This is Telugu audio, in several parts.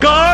Go.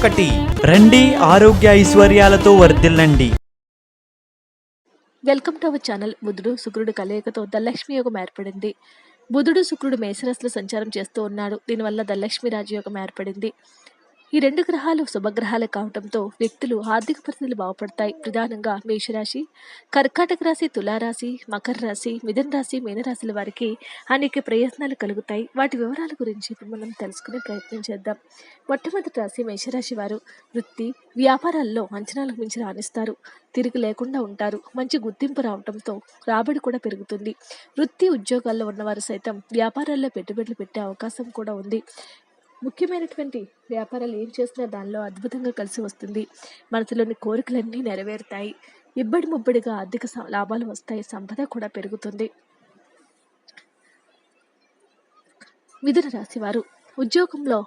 ఒకటి. రండి ఆరోగ్య ఐశ్వర్యాలతో వర్ధిల్లండి. Welcome to our channel. బుధుడు శుక్రుడు కలయికతో ధనలక్ష్మి యోగం ఏర్పడింది. బుధుడు శుక్రుడు మేషరాశిలో సంచారం చేస్తూ ఉన్నాడు. దీనివల్ల ధనలక్ష్మి రాజయోగం ఏర్పడింది. ఈ రెండు గ్రహాలు శుభగ్రహాలు కావడంతో వ్యక్తులు ఆర్థిక పరిస్థితులు బాగుపడతాయి. ప్రధానంగా మేషరాశి కర్కాటక రాశి తులారాశి మకర రాశి మిథున రాశి మీనరాశుల వారికి అనేక ప్రయత్నాలు కలుగుతాయి. వాటి వివరాల గురించి ఇప్పుడు మనం తెలుసుకునే ప్రయత్నం చేద్దాం. మొట్టమొదటి రాశి మేషరాశి వారు వృత్తి వ్యాపారాల్లో అంచనాలకు మించి రాణిస్తారు. తిరిగి లేకుండా ఉంటారు. మంచి గుర్తింపు రావడంతో రాబడి కూడా పెరుగుతుంది. వృత్తి ఉద్యోగాల్లో ఉన్నవారు సైతం వ్యాపారాల్లో పెట్టుబడులు పెట్టే అవకాశం కూడా ఉంది. ముఖ్యమైనటువంటి వ్యాపారాలు ఏం చేసినా దానిలో అద్భుతంగా కలిసి వస్తుంది. మనసులోని కోరికలన్నీ నెరవేరుతాయి. ఇబ్బడి ముబ్బడిగా ఆర్థిక లాభాలు వస్తాయి. సంపద కూడా పెరుగుతుంది. మిథున రాశివారు ఉద్యోగంలో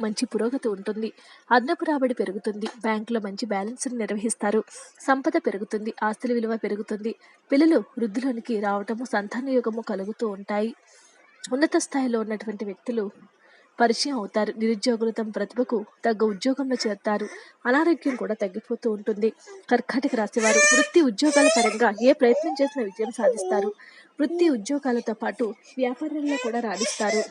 మంచి పురోగతి ఉంటుంది. అదనపు రాబడి పెరుగుతుంది. బ్యాంకులో మంచి బ్యాలెన్స్ను నిర్వహిస్తారు. సంపద పెరుగుతుంది. ఆస్తుల విలువ పెరుగుతుంది. పిల్లలు వృద్ధిలోనికి రావటము సంతాన యోగము కలుగుతూ ఉంటాయి. ఉన్నత స్థాయిలో ఉన్నటువంటి వ్యక్తులు పరిచయం అవుతారు. నిరుద్యోగులు తమ ప్రతిభకు తగ్గ ఉద్యోగంలో చేరుతారు. అనారోగ్యం కూడా తగ్గిపోతూ ఉంటుంది. కర్కాటక రాశివారు వృత్తి ఉద్యోగాల పరంగా ఏ ప్రయత్నం చేసినా విజయం సాధిస్తారు. వృత్తి ఉద్యోగాలతో పాటు వ్యాపారంలో కూడా రాణిస్తారు.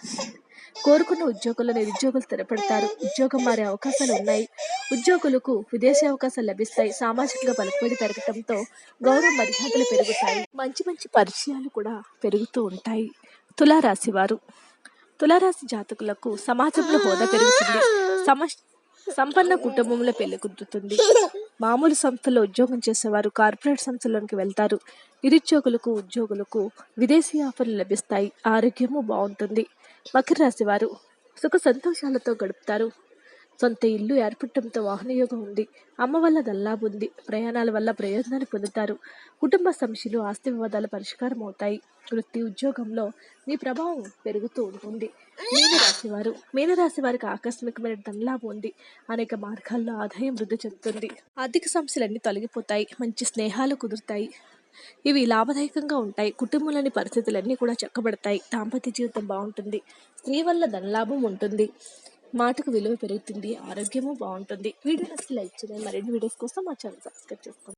కోరుకున్న ఉద్యోగుల్లో నిరుద్యోగులు స్థిరపడతారు. ఉద్యోగం మారే అవకాశాలు ఉన్నాయి. ఉద్యోగులకు విదేశీ అవకాశాలు లభిస్తాయి. సామాజికంగా బలపడి పెరగటంతో గౌరవ మర్యాదలు పెరుగుతాయి. మంచి మంచి పరిచయాలు కూడా పెరుగుతూ ఉంటాయి. తులారాశివారు తులారాశి జాతకులకు సమాజంలో హోదా పెరుగుతుంది. సమ సంపన్న కుటుంబంలో పెళ్ళి కుదురుతుంది. మామూలు సంస్థలో ఉద్యోగం చేసేవారు కార్పొరేట్ సంస్థలోనికి వెళ్తారు. నిరుద్యోగులకు ఉద్యోగులకు విదేశీ ఆఫర్లు లభిస్తాయి. ఆరోగ్యము బాగుంటుంది. మకర రాశి వారు సుఖ సంతోషాలతో గడుపుతారు. సొంత ఇల్లు ఏర్పడటంతో వాహనయోగం ఉంది. అమ్మ వల్ల దల్లాభం ఉంది. ప్రయాణాల వల్ల ప్రయోజనాలు పొందుతారు. కుటుంబ సమస్యలు ఆస్తి వివాదాలు పరిష్కారం అవుతాయి. వృత్తి ఉద్యోగంలో మీ ప్రభావం పెరుగుతూ ఉంటుంది. మీనరాశి వారు మీనరాశి వారికి ఆకస్మికమైన ధనలాభం ఉంది. అనేక మార్గాల్లో ఆదాయం వృద్ధి చెందుతుంది. ఆర్థిక సమస్యలన్నీ తొలగిపోతాయి. మంచి స్నేహాలు కుదురుతాయి. ఇవి లాభదాయకంగా ఉంటాయి. కుటుంబంలోని పరిస్థితులన్నీ కూడా చక్కబడతాయి. దాంపత్య జీవితం బాగుంటుంది. స్త్రీ వల్ల ధనలాభం ఉంటుంది. మాటకు విలువ పెరుగుతుంది ఆరోగ్యము బాగుంటుంది. వీడియో నచ్చితే లైక్ చేయండి. మరిన్ని వీడియోస్ కోసం మా ఛానల్ సబ్స్క్రైబ్ చేసుకోండి.